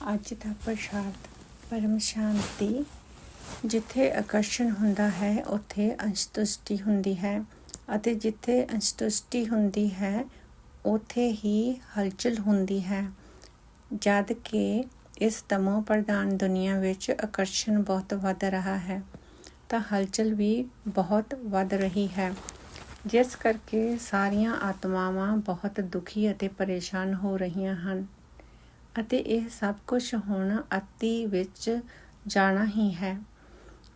ਅੱਜ ਦਾ ਪ੍ਰਸ਼ਾਦ ਪਰਮ ਸ਼ਾਂਤੀ, ਜਿੱਥੇ ਆਕਰਸ਼ਣ ਹੁੰਦਾ ਹੈ, ਉੱਥੇ ਅੰਸ਼ਤੁਸ਼ਟੀ ਹੁੰਦੀ ਹੈ ਅਤੇ ਜਿੱਥੇ ਅੰਸ਼ਤੁਸ਼ਟੀ ਹੁੰਦੀ ਹੈ, ਉੱਥੇ ਹੀ ਹਲਚਲ ਹੁੰਦੀ ਹੈ। ਜਦ ਕਿ ਇਸ ਤਮੋ ਪ੍ਰਧਾਨ ਦੁਨੀਆ ਵਿੱਚ ਆਕਰਸ਼ਣ ਬਹੁਤ ਵੱਧ ਰਿਹਾ ਹੈ, ਤਾਂ ਹਲਚਲ ਵੀ ਬਹੁਤ ਵੱਧ ਰਹੀ ਹੈ। ਜਿਸ ਕਰਕੇ ਸਾਰੀਆਂ ਆਤਮਾਵਾਂ ਬਹੁਤ ਦੁਖੀ ਅਤੇ ਪਰੇਸ਼ਾਨ ਹੋ ਰਹੀਆਂ ਹਨ। ਅਤੇ ਇਹ ਸਭ ਕੁਝ ਹੁਣ ਅਤੀ ਵਿੱਚ ਜਾਣਾ ਹੀ ਹੈ।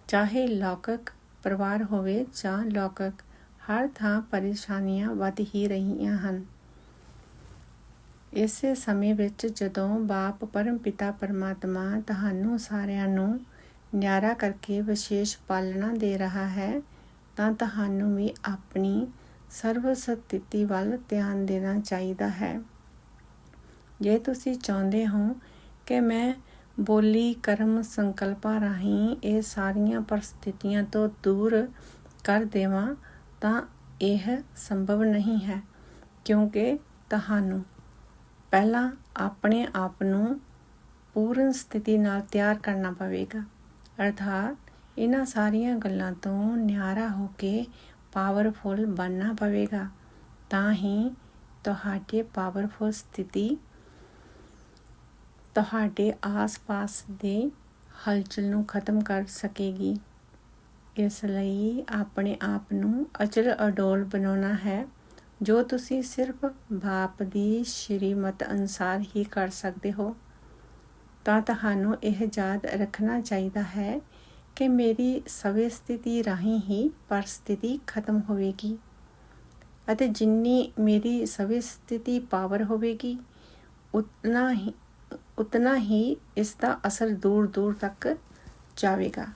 ਚਾਹੇ ਲੌਕਿਕ ਪਰਿਵਾਰ ਹੋਵੇ ਜਾਂ ਲੌਕਿਕ, ਹਰ ਥਾਂ ਪਰੇਸ਼ਾਨੀਆਂ ਵੱਧ ਹੀ ਰਹੀਆਂ ਹਨ। ਇਸੇ ਸਮੇਂ ਵਿੱਚ ਜਦੋਂ ਬਾਪ ਪਰਮ ਪਿਤਾ ਪਰਮਾਤਮਾ ਤੁਹਾਨੂੰ ਸਾਰਿਆਂ ਨੂੰ ਨਿਆਰਾ ਕਰਕੇ ਵਿਸ਼ੇਸ਼ ਪਾਲਣਾ ਦੇ ਰਿਹਾ ਹੈ, ਤਾਂ ਤੁਹਾਨੂੰ ਵੀ ਆਪਣੀ ਸਰਵ ਸਥਿਤੀ ਵੱਲ ਧਿਆਨ ਦੇਣਾ ਚਾਹੀਦਾ ਹੈ। ਜੇ ਤੁਸੀਂ ਚਾਹੁੰਦੇ ਹੋ ਕਿ ਮੈਂ ਬੋਲੀ ਕਰਮ ਸੰਕਲਪਾਂ ਰਾਹੀਂ ਇਹ ਸਾਰੀਆਂ ਪਰਿਸਥਿਤੀਆਂ ਤੋਂ ਦੂਰ ਕਰ ਦੇਵਾਂ, ਤਾਂ ਇਹ ਸੰਭਵ ਨਹੀਂ ਹੈ, ਕਿਉਂਕਿ ਤੁਹਾਨੂੰ ਪਹਿਲਾਂ ਆਪਣੇ ਆਪ ਨੂੰ ਪੂਰਨ ਸਥਿਤੀ ਨਾਲ ਤਿਆਰ ਕਰਨਾ ਪਵੇਗਾ। ਅਰਥਾਤ ਇਹਨਾਂ ਸਾਰੀਆਂ ਗੱਲਾਂ ਤੋਂ ਨਿਆਰਾ ਹੋ ਕੇ ਪਾਵਰਫੁਲ ਬਣਨਾ ਪਵੇਗਾ, ਤਾਂ ਹੀ ਤੁਹਾਡੇ ਪਾਵਰਫੁਲ ਸਥਿਤੀ ਤੁਹਾਡੇ ਆਸ-ਪਾਸ ਦੇ ਹਲਚਲ ਨੂੰ ਖਤਮ ਕਰ ਸਕੇਗੀ। ਇਸ ਲਈ ਆਪਣੇ ਆਪ ਨੂੰ ਅਚਲ ਅਡੋਲ ਬਣਾਉਣਾ ਹੈ, ਜੋ ਤੁਸੀਂ ਸਿਰਫ ਬਾਪ ਦੀ ਸ਼੍ਰੀਮਤ ਅਨਸਾਰ ਹੀ ਕਰ ਸਕਦੇ ਹੋ। ਤਾਂ ਤੁਹਾਨੂੰ ਇਹ ਯਾਦ ਰੱਖਣਾ ਚਾਹੀਦਾ ਹੈ ਕਿ ਮੇਰੀ ਸਵੇ ਸਥਿਤੀ ਰਾਹੀਂ ਹੀ ਪਰਿਸਥਿਤੀ ਖਤਮ ਹੋਵੇਗੀ ਅਤੇ ਜਿੰਨੀ ਮੇਰੀ ਸਵੇ ਸਥਿਤੀ ਪਾਵਰ ਹੋਵੇਗੀ, ਉਤਨਾ ਹੀ ਉਤਨਾ ਹੀ ਇਸ ਦਾ ਅਸਰ ਦੂਰ ਦੂਰ ਤੱਕ ਜਾਵੇਗਾ।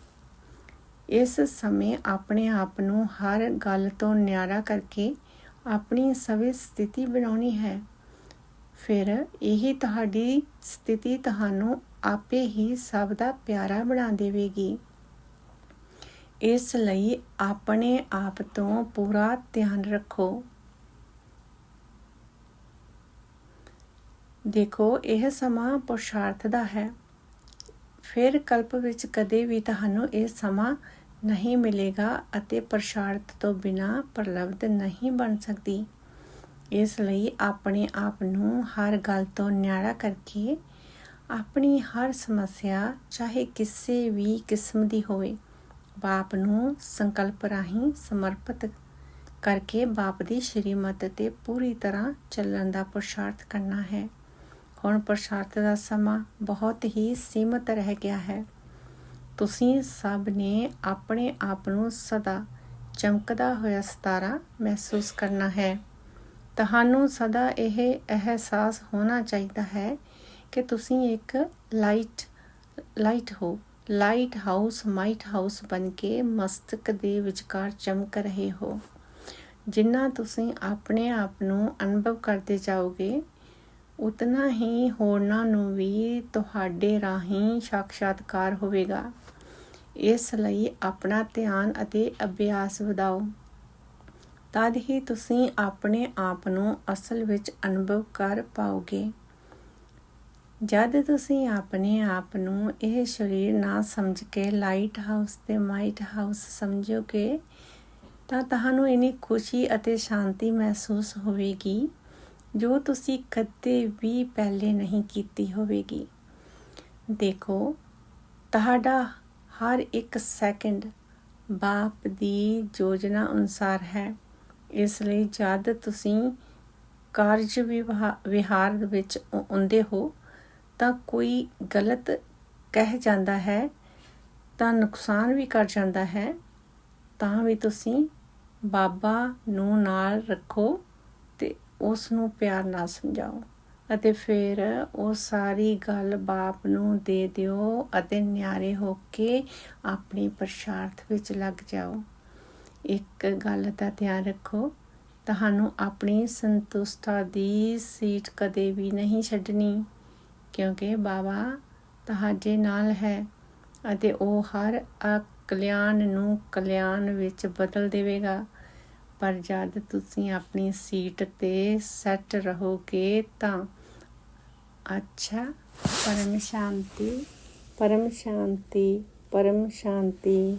ਇਸ ਸਮੇਂ ਆਪਣੇ ਆਪ ਨੂੰ ਹਰ ਗੱਲ ਤੋਂ ਨਿਆਰਾ ਕਰਕੇ ਆਪਣੀ ਸਵੇ ਸਥਿਤੀ ਬਣਾਉਣੀ ਹੈ। ਫਿਰ ਇਹੀ ਤੁਹਾਡੀ ਸਥਿਤੀ ਤੁਹਾਨੂੰ ਆਪੇ ਹੀ ਸਭ ਦਾ ਪਿਆਰਾ ਬਣਾ ਦੇਵੇਗੀ। ਇਸ ਲਈ ਆਪਣੇ ਆਪ ਤੋਂ ਪੂਰਾ ਧਿਆਨ ਰੱਖੋ। ਦੇਖੋ, ਇਹ ਸਮਾਂ ਪੁਰਸ਼ਾਰਥ ਦਾ ਹੈ। ਫਿਰ ਕਲਪ ਵਿੱਚ ਕਦੇ ਵੀ ਤੁਹਾਨੂੰ ਇਹ ਸਮਾਂ ਨਹੀਂ ਮਿਲੇਗਾ ਅਤੇ ਪ੍ਰਸ਼ਾਰਥ ਤੋਂ ਬਿਨਾ ਪ੍ਰਲਬਧ ਨਹੀਂ ਬਣ ਸਕਦੀ। ਇਸ ਲਈ ਆਪਣੇ ਆਪ ਨੂੰ ਹਰ ਗੱਲ ਤੋਂ ਨਿਆਰਾ ਕਰਕੇ ਆਪਣੀ ਹਰ ਸਮੱਸਿਆ, ਚਾਹੇ ਕਿਸੇ ਵੀ ਕਿਸਮ ਦੀ ਹੋਵੇ, ਬਾਪ ਨੂੰ ਸੰਕਲਪ ਰਾਹੀਂ ਸਮਰਪਿਤ ਕਰਕੇ ਬਾਪ ਦੀ ਸ਼੍ਰੀਮਤ ਤੇ ਪੂਰੀ ਤਰ੍ਹਾਂ ਚੱਲਣ ਦਾ ਪੁਰਸ਼ਾਰਥ ਕਰਨਾ ਹੈ। ਹੁਣ ਪ੍ਰਸ਼ਾਰਥ ਦਾ ਸਮਾਂ ਬਹੁਤ ਹੀ ਸੀਮਤ ਰਹਿ ਗਿਆ ਹੈ। ਤੁਸੀਂ ਸਭ ਨੇ ਆਪਣੇ ਆਪ ਨੂੰ ਸਦਾ ਚਮਕਦਾ ਹੋਇਆ ਸਿਤਾਰਾ ਮਹਿਸੂਸ ਕਰਨਾ ਹੈ। ਤੁਹਾਨੂੰ ਸਦਾ ਇਹ ਅਹਿਸਾਸ ਹੋਣਾ ਚਾਹੀਦਾ ਹੈ ਕਿ ਤੁਸੀਂ ਇੱਕ ਲਾਈਟ ਲਾਈਟ ਹੋ, ਲਾਈਟ ਹਾਊਸ, ਮਾਈਟ ਹਾਊਸ ਬਣ ਕੇ ਮਸਤਕ ਦੇ ਵਿਚਕਾਰ ਚਮਕ ਰਹੇ ਹੋ। ਜਿੰਨਾ ਤੁਸੀਂ ਆਪਣੇ ਆਪ ਨੂੰ ਅਨੁਭਵ ਕਰਦੇ ਜਾਓਗੇ ਉਤਨਾ ਹੀ ਹੋਰਨਾਂ ਨੂੰ ਵੀ ਤੁਹਾਡੇ ਰਾਹੀਂ ਸਾਖਸ਼ਾਤਕਾਰ ਹੋਵੇਗਾ। ਇਸ ਲਈ ਆਪਣਾ ਧਿਆਨ ਅਤੇ ਅਭਿਆਸ ਵਧਾਓ। ਤਦ ਹੀ ਤੁਸੀਂ ਆਪਣੇ ਆਪ ਨੂੰ ਅਸਲ ਵਿੱਚ ਅਨੁਭਵ ਕਰ ਪਾਓਗੇ। ਜਦ ਤੁਸੀਂ ਆਪਣੇ ਆਪ ਨੂੰ ਇਹ ਸਰੀਰ ਨਾ ਸਮਝ ਕੇ ਲਾਈਟ ਹਾਊਸ ਤੇ ਮਾਈਟ ਹਾਊਸ ਸਮਝੋਗੇ, ਤਾਂ ਤੁਹਾਨੂੰ ਇਨੀ ਖੁਸ਼ੀ ਅਤੇ ਸ਼ਾਂਤੀ ਮਹਿਸੂਸ ਹੋਵੇਗੀ। ਜੋ ਤੁਸੀਂ ਕਦੇ ਵੀ ਪਹਿਲੇ ਨਹੀਂ ਕੀਤੀ ਹੋਵੇਗੀ। ਦੇਖੋ, ਤੁਹਾਡਾ ਹਰ ਇੱਕ ਸੈਕਿੰਡ ਬਾਪ ਦੀ ਯੋਜਨਾ ਅਨੁਸਾਰ ਹੈ। ਇਸ ਲਈ ਜਦ ਤੁਸੀਂ ਕਾਰਜ ਵਿਹਾਰ ਵਿੱਚ ਆਉਂਦੇ ਹੋ, ਤਾਂ ਕੋਈ ਗਲਤ ਕਹਿ ਜਾਂਦਾ ਹੈ, ਤਾਂ ਨੁਕਸਾਨ ਵੀ ਕਰ ਜਾਂਦਾ ਹੈ, ਤਾਂ ਵੀ ਤੁਸੀਂ ਬਾਬਾ ਨੂੰ ਨਾਲ ਰੱਖੋ। ਉਸ ਨੂੰ ਪਿਆਰ ਨਾਲ ਸਮਝਾਓ ਅਤੇ ਫਿਰ ਉਹ ਸਾਰੀ ਗੱਲ ਬਾਪ ਨੂੰ ਦੇ ਦਿਓ ਅਤੇ ਨਿਆਰੇ ਹੋ ਕੇ ਆਪਣੇ ਪ੍ਰਸ਼ਾਰਥ ਵਿੱਚ ਲੱਗ ਜਾਓ। ਇੱਕ ਗੱਲ ਦਾ ਧਿਆਨ ਰੱਖੋ, ਤੁਹਾਨੂੰ ਆਪਣੀ ਸੰਤੁਸ਼ਟਤਾ ਦੀ ਸੀਟ ਕਦੇ ਵੀ ਨਹੀਂ ਛੱਡਣੀ, ਕਿਉਂਕਿ ਬਾਬਾ ਤੁਹਾਡੇ ਨਾਲ ਹੈ ਅਤੇ ਉਹ ਹਰ ਅਕਲਿਆਣ ਨੂੰ ਕਲਿਆਣ ਵਿੱਚ ਬਦਲ ਦੇਵੇਗਾ। ਪਰ ਜਦ ਤੁਸੀਂ ਆਪਣੀ ਸੀਟ ਤੇ ਸੈੱਟ ਰਹੋਗੇ ਤਾਂ ਅੱਛਾ, ਪਰਮ ਸ਼ਾਂਤੀ ਪਰਮ ਸ਼ਾਂਤੀ ਪਰਮ ਸ਼ਾਂਤੀ।